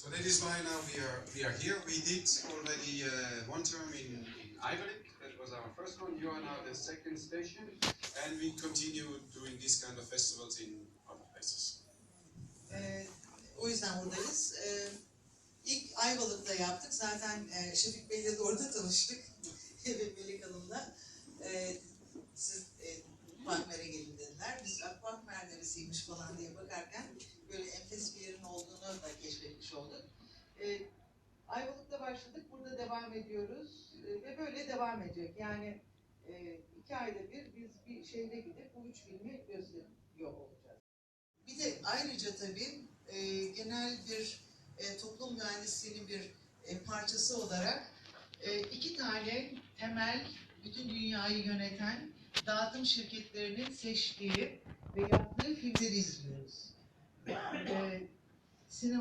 So that is why now we are we are here. We did already uh, one term in, in Iverik. That was our first one. You are now the second station, and we continue doing this kind of festivals in other places. Ee, o yüzden buradayız. Ee, ilk Ayvalık'ta yaptık. Zaten e, Şefik Bey'le de orada tanıştık. Ve Melek Hanım'la. Ee, siz e, Bakmer'e gelin dediler. Biz "Aa, Bakmer neresiymiş falan diye bakarken başladık. Burada devam ediyoruz. Ee, ve böyle devam edecek. Yani e, iki ayda bir biz bir şehre gidip bu üç filmi gösteriyor olacağız. Bir de ayrıca tabii e, genel bir e, toplum mühendisliğinin bir e, parçası olarak e, iki tane temel bütün dünyayı yöneten dağıtım şirketlerinin seçtiği ve yaptığı filmleri izliyoruz. E, sinemalar